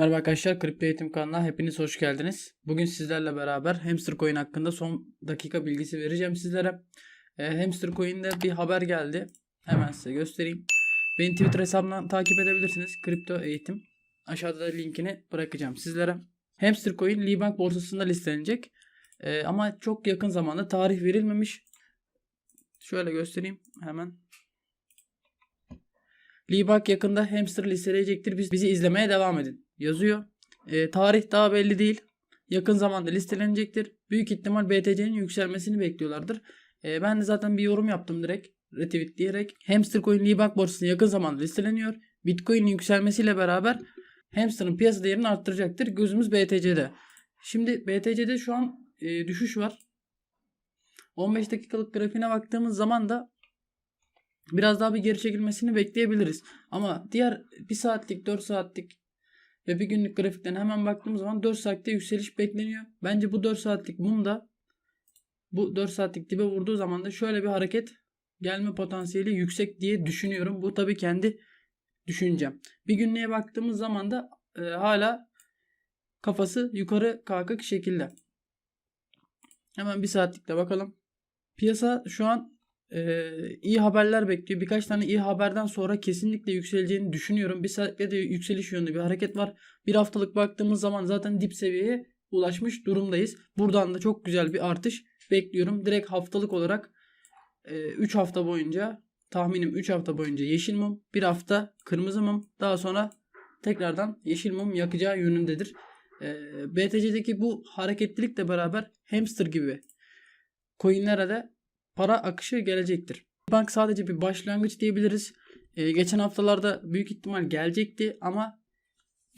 Merhaba arkadaşlar, Kripto Eğitim kanalına hepiniz hoş geldiniz. Bugün sizlerle beraber Hamster Coin hakkında son dakika bilgisi vereceğim sizlere. E, Hamster Coin'de bir haber geldi. Hemen size göstereyim. Beni Twitter hesabından takip edebilirsiniz. Kripto Eğitim. Aşağıda da linkini bırakacağım sizlere. Hamster Coin Libank borsasında listelenecek. E, ama çok yakın zamanda tarih verilmemiş. Şöyle göstereyim hemen. Libank yakında hamster listeleyecektir. Biz, bizi izlemeye devam edin. Yazıyor. E, tarih daha belli değil. Yakın zamanda listelenecektir. Büyük ihtimal BTC'nin yükselmesini bekliyorlardır. E, ben de zaten bir yorum yaptım direkt. Retweet diyerek. Hamster Coin Libank borsasında yakın zamanda listeleniyor. Bitcoin'in yükselmesiyle beraber hamster'ın piyasa değerini arttıracaktır. Gözümüz BTC'de. Şimdi BTC'de şu an e, düşüş var. 15 dakikalık grafiğine baktığımız zaman da biraz daha bir geri çekilmesini bekleyebiliriz. Ama diğer 1 saatlik, 4 saatlik ve bir günlük grafikten hemen baktığımız zaman 4 saatte yükseliş bekleniyor. Bence bu 4 saatlik mum da bu 4 saatlik dibe vurduğu zaman da şöyle bir hareket gelme potansiyeli yüksek diye düşünüyorum. Bu tabii kendi düşüncem. Bir günlüğe baktığımız zaman da e, hala kafası yukarı kalkık şekilde. Hemen bir saatlikte bakalım. Piyasa şu an e, iyi haberler bekliyor. Birkaç tane iyi haberden sonra kesinlikle yükseleceğini düşünüyorum. Bir saatte de yükseliş yönünde bir hareket var. Bir haftalık baktığımız zaman zaten dip seviyeye ulaşmış durumdayız. Buradan da çok güzel bir artış bekliyorum. Direkt haftalık olarak 3 hafta boyunca tahminim 3 hafta boyunca yeşil mum, bir hafta kırmızı mum, daha sonra tekrardan yeşil mum yakacağı yönündedir. E, BTC'deki bu hareketlilikle beraber hamster gibi coinlere de para akışı gelecektir. Bank sadece bir başlangıç diyebiliriz. Ee, geçen haftalarda büyük ihtimal gelecekti ama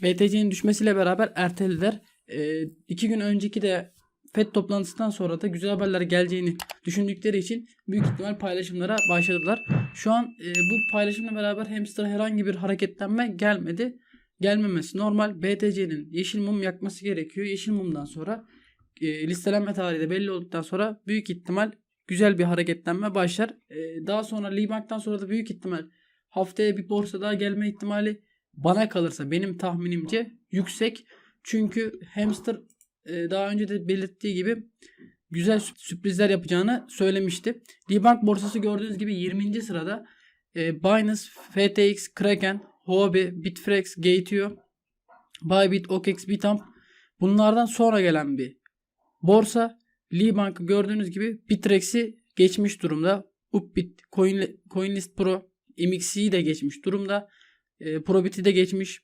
BTC'nin düşmesiyle beraber ertelediler. Ee, iki gün önceki de FED toplantısından sonra da güzel haberler geleceğini düşündükleri için büyük ihtimal paylaşımlara başladılar. Şu an e, bu paylaşımla beraber hamster'a herhangi bir hareketlenme gelmedi. Gelmemesi normal. BTC'nin yeşil mum yakması gerekiyor. Yeşil mumdan sonra e, listelenme tarihi de belli olduktan sonra büyük ihtimal güzel bir hareketlenme başlar. Ee, daha sonra Libank'tan sonra da büyük ihtimal haftaya bir borsa daha gelme ihtimali bana kalırsa benim tahminimce yüksek. Çünkü hamster e, daha önce de belirttiği gibi güzel sürprizler yapacağını söylemişti. Libank borsası gördüğünüz gibi 20. sırada e, Binance, FTX, Kraken, Huobi, Bitfrex, Gateo, Bybit, OKEx, Bitamp bunlardan sonra gelen bir borsa. Libank'ı gördüğünüz gibi Bitrex'i geçmiş durumda. Upbit, Coin, CoinList Pro, MXC'yi de geçmiş durumda. E, Probit'i de geçmiş.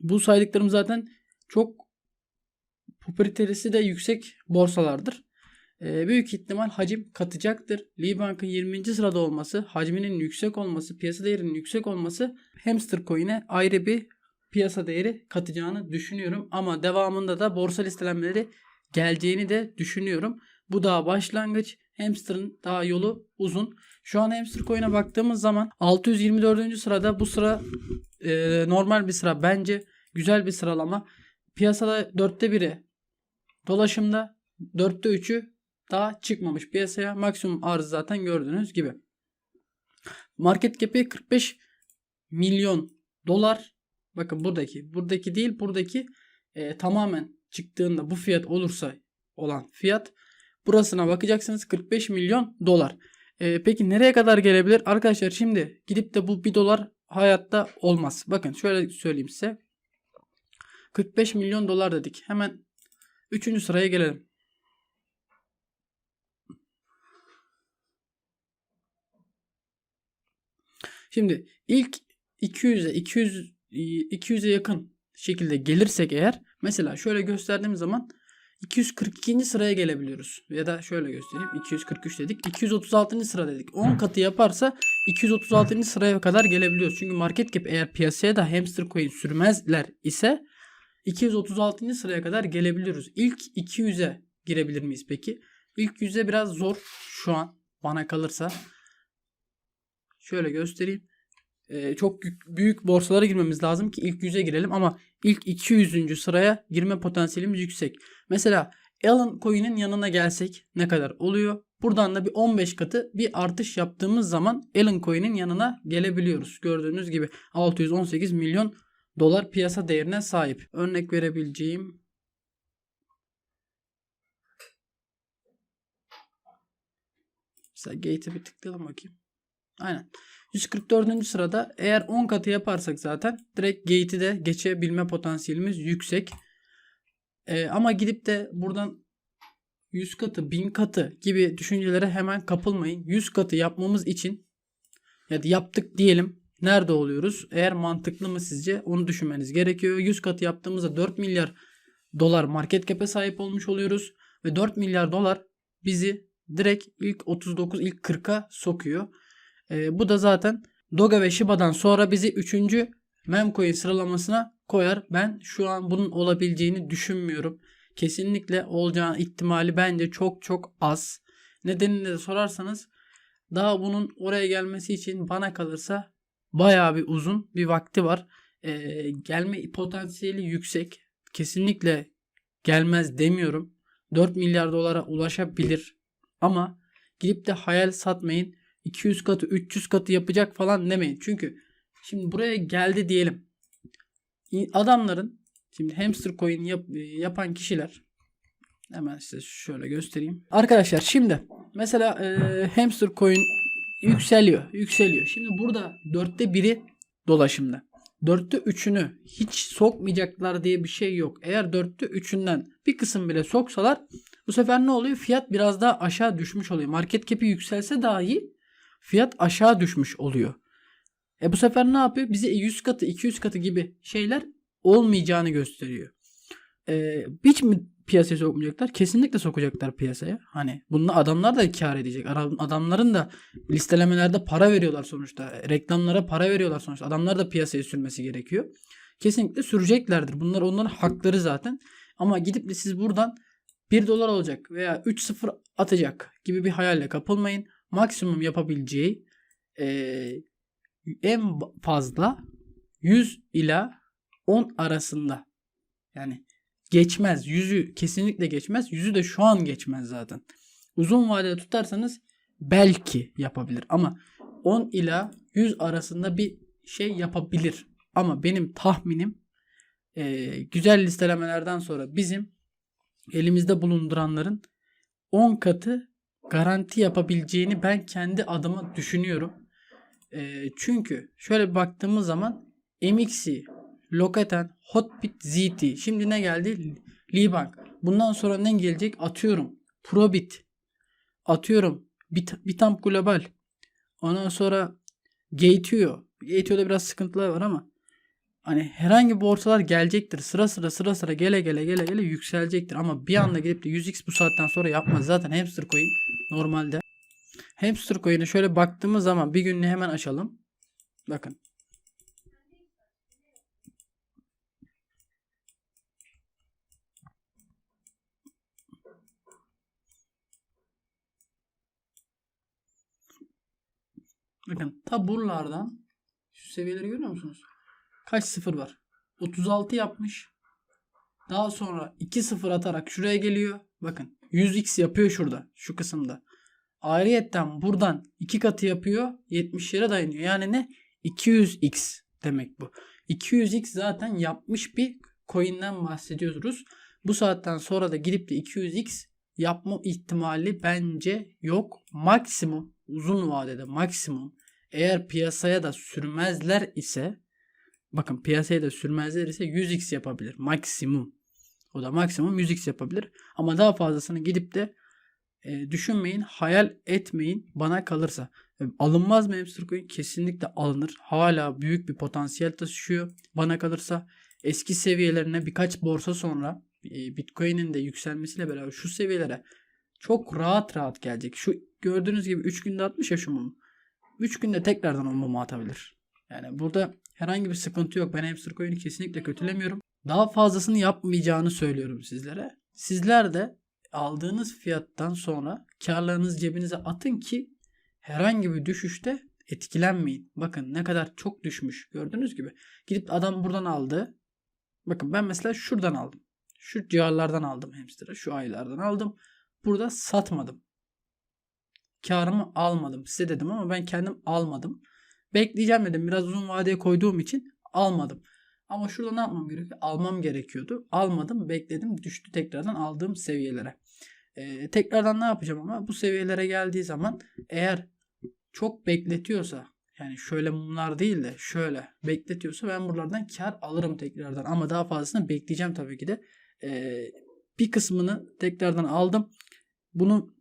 Bu saydıklarım zaten çok popülaritesi de yüksek borsalardır. E, büyük ihtimal hacim katacaktır. Libank'ın 20. sırada olması, hacminin yüksek olması, piyasa değerinin yüksek olması hamster coin'e ayrı bir piyasa değeri katacağını düşünüyorum. Ama devamında da borsa listelenmeleri geleceğini de düşünüyorum. Bu daha başlangıç. Hamster'ın daha yolu uzun. Şu an Hamster Coin'e baktığımız zaman 624. sırada bu sıra e, normal bir sıra bence. Güzel bir sıralama. Piyasada dörtte biri dolaşımda. Dörtte üçü daha çıkmamış piyasaya. Maksimum arz zaten gördüğünüz gibi. Market cap'i 45 milyon dolar. Bakın buradaki. Buradaki değil buradaki e, tamamen çıktığında bu fiyat olursa olan fiyat burasına bakacaksınız 45 milyon dolar. Ee, peki nereye kadar gelebilir? Arkadaşlar şimdi gidip de bu 1 dolar hayatta olmaz. Bakın şöyle söyleyeyim size. 45 milyon dolar dedik. Hemen 3. sıraya gelelim. Şimdi ilk 200'e 200 200'e yakın şekilde gelirsek eğer Mesela şöyle gösterdiğim zaman 242. sıraya gelebiliyoruz. Ya da şöyle göstereyim. 243 dedik. 236. sıra dedik. 10 katı yaparsa 236. sıraya kadar gelebiliyoruz. Çünkü market cap eğer piyasaya da hamster coin sürmezler ise 236. sıraya kadar gelebiliyoruz. İlk 200'e girebilir miyiz peki? İlk 100'e biraz zor şu an bana kalırsa. Şöyle göstereyim e, çok büyük borsalara girmemiz lazım ki ilk 100'e girelim ama ilk 200. sıraya girme potansiyelimiz yüksek. Mesela Alan Coin'in yanına gelsek ne kadar oluyor? Buradan da bir 15 katı bir artış yaptığımız zaman Alan Coin'in yanına gelebiliyoruz. Gördüğünüz gibi 618 milyon dolar piyasa değerine sahip. Örnek verebileceğim Mesela gate'e bir tıklayalım bakayım. Aynen. 144. sırada eğer 10 katı yaparsak zaten direkt gate'i de geçebilme potansiyelimiz yüksek. Ee, ama gidip de buradan 100 katı, 1000 katı gibi düşüncelere hemen kapılmayın. 100 katı yapmamız için ya da yaptık diyelim. Nerede oluyoruz? Eğer mantıklı mı sizce? Onu düşünmeniz gerekiyor. 100 katı yaptığımızda 4 milyar dolar market cap'e sahip olmuş oluyoruz. Ve 4 milyar dolar bizi direkt ilk 39, ilk 40'a sokuyor. Ee, bu da zaten Doga ve Shiba'dan sonra bizi 3. memcoin sıralamasına koyar. Ben şu an bunun olabileceğini düşünmüyorum. Kesinlikle olacağın ihtimali bence çok çok az. Nedenini de sorarsanız daha bunun oraya gelmesi için bana kalırsa bayağı bir uzun bir vakti var. Ee, gelme potansiyeli yüksek. Kesinlikle gelmez demiyorum. 4 milyar dolara ulaşabilir. Ama gidip de hayal satmayın. 200 katı 300 katı yapacak falan demeyin. Çünkü şimdi buraya geldi diyelim. Adamların şimdi hamster coin yap, yapan kişiler hemen size şöyle göstereyim. Arkadaşlar şimdi mesela e, hamster coin yükseliyor. Yükseliyor. Şimdi burada dörtte biri dolaşımda. Dörtte üçünü hiç sokmayacaklar diye bir şey yok. Eğer dörtte üçünden bir kısım bile soksalar bu sefer ne oluyor? Fiyat biraz daha aşağı düşmüş oluyor. Market cap'i yükselse dahi fiyat aşağı düşmüş oluyor. E bu sefer ne yapıyor? Bize 100 katı 200 katı gibi şeyler olmayacağını gösteriyor. E, hiç mi piyasaya sokmayacaklar? Kesinlikle sokacaklar piyasaya. Hani bununla adamlar da kar edecek. Adamların da listelemelerde para veriyorlar sonuçta. Reklamlara para veriyorlar sonuçta. Adamlar da piyasaya sürmesi gerekiyor. Kesinlikle süreceklerdir. Bunlar onların hakları zaten. Ama gidip de siz buradan 1 dolar olacak veya 3-0 atacak gibi bir hayalle kapılmayın. Maksimum yapabileceği e, en fazla 100 ila 10 arasında. Yani geçmez. Yüzü kesinlikle geçmez. Yüzü de şu an geçmez zaten. Uzun vadede tutarsanız belki yapabilir ama 10 ila 100 arasında bir şey yapabilir. Ama benim tahminim e, güzel listelemelerden sonra bizim elimizde bulunduranların 10 katı garanti yapabileceğini ben kendi adıma düşünüyorum. E, çünkü şöyle baktığımız zaman MX'i, Loketen, Hotbit, ZT. Şimdi ne geldi? Libank. Bundan sonra ne gelecek? Atıyorum. Probit. Atıyorum. Bit Bitamp Global. Ondan sonra Gateo. Gateo'da biraz sıkıntılar var ama hani herhangi borsalar gelecektir. Sıra sıra sıra sıra gele gele gele gele yükselecektir. Ama bir anda gidip de 100x bu saatten sonra yapmaz. Zaten hamster coin normalde. Hamster coin'e şöyle baktığımız zaman bir günlüğü hemen açalım. Bakın. Bakın ta buralardan şu seviyeleri görüyor musunuz? Kaç sıfır var? 36 yapmış. Daha sonra 2 sıfır atarak şuraya geliyor. Bakın 100x yapıyor şurada şu kısımda. Ayrıyetten buradan 2 katı yapıyor 70 yere dayanıyor. Yani ne? 200x demek bu. 200x zaten yapmış bir coin'den bahsediyoruz. Bu saatten sonra da gidip de 200x yapma ihtimali bence yok. Maksimum uzun vadede maksimum eğer piyasaya da sürmezler ise bakın piyasaya da sürmezler ise 100x yapabilir maksimum. O da maksimum 100x yapabilir. Ama daha fazlasını gidip de e, düşünmeyin, hayal etmeyin bana kalırsa. E, alınmaz mı hamster? Kesinlikle alınır. Hala büyük bir potansiyel taşıyor bana kalırsa. Eski seviyelerine birkaç borsa sonra e, Bitcoin'in de yükselmesiyle beraber şu seviyelere çok rahat rahat gelecek. Şu gördüğünüz gibi 3 günde atmış ya şu mumu. 3 günde tekrardan o mumu atabilir. Yani burada herhangi bir sıkıntı yok. Ben hamster coin'i kesinlikle kötülemiyorum. Daha fazlasını yapmayacağını söylüyorum sizlere. Sizler de aldığınız fiyattan sonra karlarınızı cebinize atın ki herhangi bir düşüşte etkilenmeyin. Bakın ne kadar çok düşmüş. Gördüğünüz gibi. Gidip adam buradan aldı. Bakın ben mesela şuradan aldım. Şu civarlardan aldım hamster'ı. Şu aylardan aldım. Burada satmadım. Karımı almadım. Size dedim ama ben kendim almadım. Bekleyeceğim dedim. Biraz uzun vadeye koyduğum için almadım. Ama şurada ne yapmam gerekiyor? Almam gerekiyordu. Almadım, bekledim, düştü tekrardan aldığım seviyelere. Ee, tekrardan ne yapacağım ama bu seviyelere geldiği zaman eğer çok bekletiyorsa yani şöyle mumlar değil de şöyle bekletiyorsa ben buralardan kar alırım tekrardan. Ama daha fazlasını bekleyeceğim tabii ki de. Ee, bir kısmını tekrardan aldım. Bunu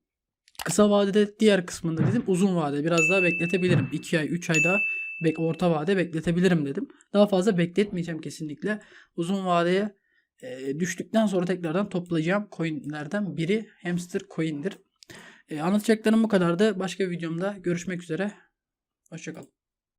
kısa vadede diğer kısmında dedim uzun vade biraz daha bekletebilirim. 2 ay 3 ay daha bek orta vade bekletebilirim dedim. Daha fazla bekletmeyeceğim kesinlikle. Uzun vadeye e, düştükten sonra tekrardan toplayacağım coinlerden biri hamster coin'dir. E, anlatacaklarım bu kadardı. Başka bir videomda görüşmek üzere. Hoşçakalın.